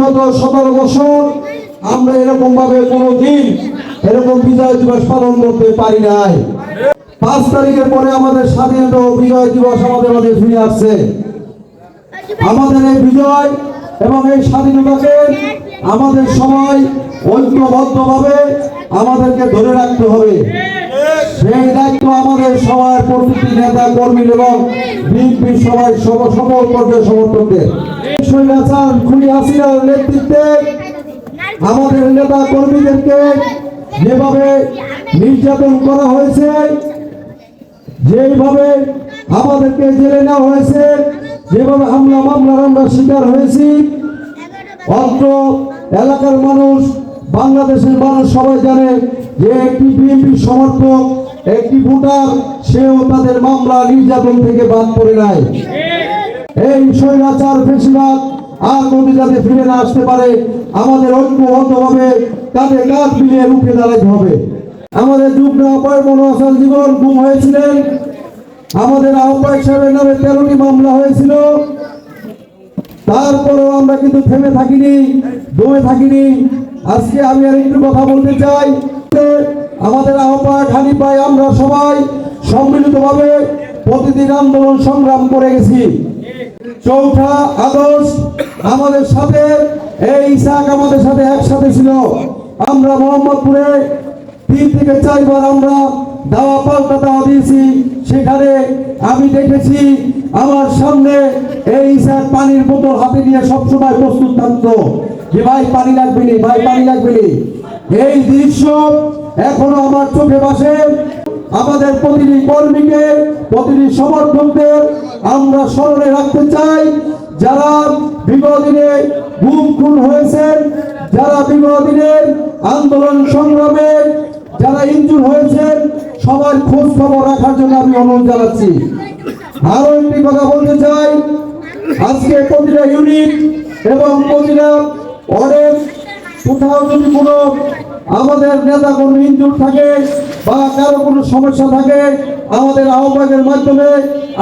বিগত সতেরো বছর, আমরা এরকম ভাবে কোনোদিন এরকম বিজয় দিবস পালন করতে পারি নাই। পাঁচ তারিখের পরে আমাদের স্বাধীনতা ও বিজয় দিবস আমাদের মাঝে ফিরে আসছে। আমাদের এই বিজয় এবং এই স্বাধীনতাকে আমাদের সবাই ঐক্যবদ্ধভাবে আমাদেরকে ধরে রাখতে হবে। সেই দায়িত্ব আমাদের সবার প্রতিটি নেতা, কর্মী এবং সবাই সমর্থকদের হাসিনার নেতৃত্বে আমাদের নেতা কর্মীদেরকে যেভাবে নির্যাতন করা হয়েছে যেভাবে আমাদেরকে জেলে নেওয়া হয়েছে, যেভাবে হামলা মামলার আমরা শিকার হয়েছি, অত্র এলাকার মানুষ বাংলাদেশের মানুষ সবাই জানে যে একটি বিএনপি সমর্থক, একটি ভোটার, সেও তাদের মামলা নির্যাতন থেকে বাদ পড়ে নাই। এই স্বৈরাচার ফেসিবাদ আর কোনটি যাতে ফিরে না আসতে পারে, আমাদের ঐক্যবদ্ধভাবে কাঁধে কাঁধ মিলিয়ে রুখে দাঁড়াতে হবে। আমাদের যুগ্ম আহ্বায়ক মনোয়াসাল জীবন গুম হয়েছিলেন। আমাদের আহ্বায়ক সাহেবের নামে তেরোটি মামলা হয়েছিল। তারপরেও আমরা কিন্তু থেমে থাকিনি, দমে থাকিনি। আজকে আমি আর একটু কথা বলতে চাই। আমাদের আহ্বায়ক হানি পাই আমরা সবাই সম্মিলিতভাবে প্রতিদিন আন্দোলন সংগ্রাম করে গেছি। চৌঠা আগস্ট আমাদের সাথে, এই ইসাক আমাদের সাথে একসাথে ছিল। আমরা মোহাম্মদপুরে তিন থেকে চারবার আমরা দাওয়া পাল্টা দাওয়া দিয়েছি। সেখানে আমি দেখেছি আমার সামনে এই ইসাক পানির বোতল হাতে নিয়ে সবসময় প্রস্তুত থাকতো। যে ভাই পানি লাগবে নি, ভাই পানি লাগবে নি। এই দৃশ্য এখনও আমার চোখে ভাসে আমাদের প্রতিটি কর্মীকে, প্রতিটি সমর্থকদের আমরা স্মরণে রাখতে চাই। যারা বিগত দিনে গুম খুন হয়েছেন, যারা বিগত দিনের আন্দোলন সংগ্রামে যারা ইঞ্জুর হয়েছেন, সবার খোঁজ খবর রাখার জন্য আমি অনুরোধ জানাচ্ছি। আরও একটি কথা বলতে চাই। আজকে প্রতিটা ইউনিট এবং প্রতিটা অনেক কোথাও যদি কোনো আমাদের নেতা কোনো ইনজুর থাকে বা কারও কোনো সমস্যা থাকে, আমাদের আহ্বায়কের মাধ্যমে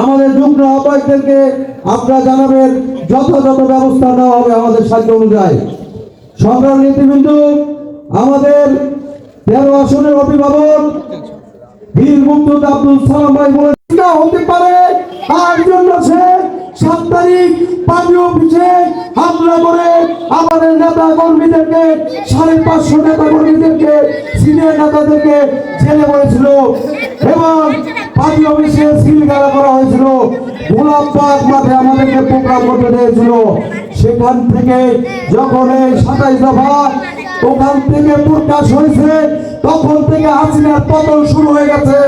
আমাদের যুগ্ম আহ্বায়কদেরকে আপনারা জানাবেন, যথাযথ ব্যবস্থা নেওয়া হবে আমাদের সাধ্য অনুযায়ী। সংগ্রাম নীতিবিন্দু, আমাদের তেরো আসনের অভিভাবক বীর আব্দুল সালাম ভাই বলে হতে পারে, আর জন্য সে সাত তারিখ পার্টি অফিসে আমাদের নেতা কর্মীদেরকে সাড়ে পাঁচশো নেতা কর্মীদেরকে সিনিয়র নেতাদেরকে জেলে পড়েছিল এবং পার্টি অফিসে সিল সিলগালা করা হয়েছিল। গোলাপবাগ মাঠে আমাদেরকে প্রোগ্রাম করতে দিয়েছিল। সেখান থেকে যখন এই সাতাইশ দফা ওখান থেকে প্রকাশ হয়েছে, তখন থেকে হাসিনার পতন শুরু হয়ে গেছে।